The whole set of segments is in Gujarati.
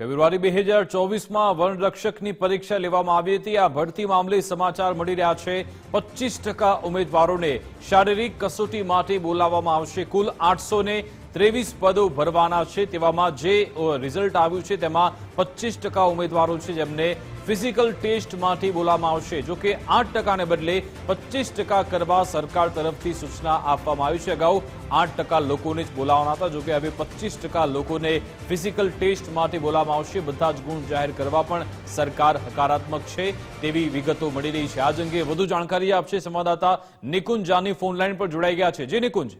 ફેબ્રુઆરી બે હજાર ચોવીસમાં વનરક્ષકની પરીક્ષા લેવામાં આવી હતી. આ ભરતી મામલે સમાચાર મળી રહ્યા છે. પચીસ ટકા ઉમેદવારોને શારીરિક કસોટી માટે બોલાવવામાં આવશે. કુલ આઠસો ત્રેવીસ પદો ભરવાના છે તેવામાં જે રિઝલ્ટ આવ્યું છે તેમાં પચીસ ટકા ઉમેદવારો છે જેમને ફિઝિકલ ટેસ્ટ માટે બોલાવવામાં આવશે. જો કે આઠ ટકાને બદલે પચીસ ટકા કરવા સરકાર તરફથી સૂચના આપવામાં આવી છે. અગાઉ આઠ ટકા લોકોને જ બોલાવવાના હતા. જોકે હવે પચીસ ટકા લોકોને ફિઝિકલ ટેસ્ટ માટે બોલાવવામાં આવશે. બધા જ ગુણ જાહેર કરવા પણ સરકાર હકારાત્મક છે તેવી વિગતો મળી રહી છે. આજ અંગે વધુ જાણકારી આપશે સંવાદદાતા નિકુંજ જાની ફોન લાઈન પર જોડાઈ ગયા છે. જે નિકુંજ.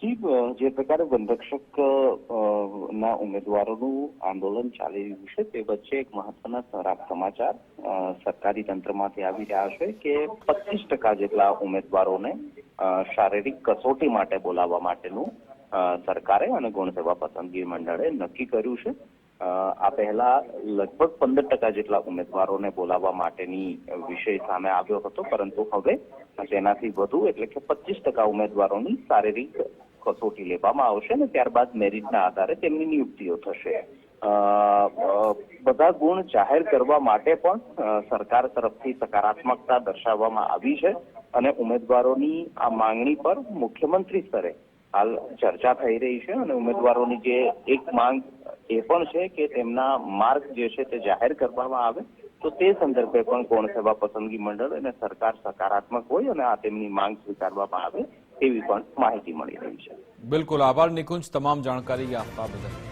જી જે પ્રકારે વનરક્ષક ના ઉમેદવારોનું આંદોલન ચાલી રહ્યું છે, તે વચ્ચે એક મહત્વના ખરાબ સમાચાર સરકારી તંત્રમાંથી આવી રહ્યા છે કે પચીસ ટકા જેટલા ઉમેદવારોને શારીરિક કસોટી માટે બોલાવવા માટેનું સરકારે અને ગુણસેવા પસંદગી મંડળે નક્કી કર્યું છે. આ પહેલા લગભગ પંદર ટકા જેટલા ઉમેદવારોને બોલાવવા માટેની વિષય સામે આવ્યો હતો, પરંતુ હવે તેનાથી વધુ એટલે કે પચીસ ટકા ઉમેદવારોની શારીરિક કસોટી લેવામાં આવશે અને ત્યારબાદ મેરિટના આધારે તેમની નિયુક્તિઓ થશે. બધા ગુણ જાહેર કરવા માટે પણ સરકાર તરફથી સકારાત્મકતા દર્શાવવામાં આવી છે અને ઉમેદવારોની આ માંગણી પર મુખ્યમંત્રી સ્તરે હાલ ચર્ચા થઈ રહી છે અને ઉમેદવારોની જે એક માંગ એ પણ છે કે તેમના માર્ક જે છે તે જાહેર કરવામાં આવે, તો તે સંદર્ભે પણ કોણ સેવા પસંદગી મંડળ અને સરકાર સકારાત્મક હોય અને આ તેમની માંગ સ્વીકારવામાં આવે તેવી પણ માહિતી મળી રહી છે. બિલકુલ આભાર નિકુંજ, તમામ જાણકારી આપવા બદલ.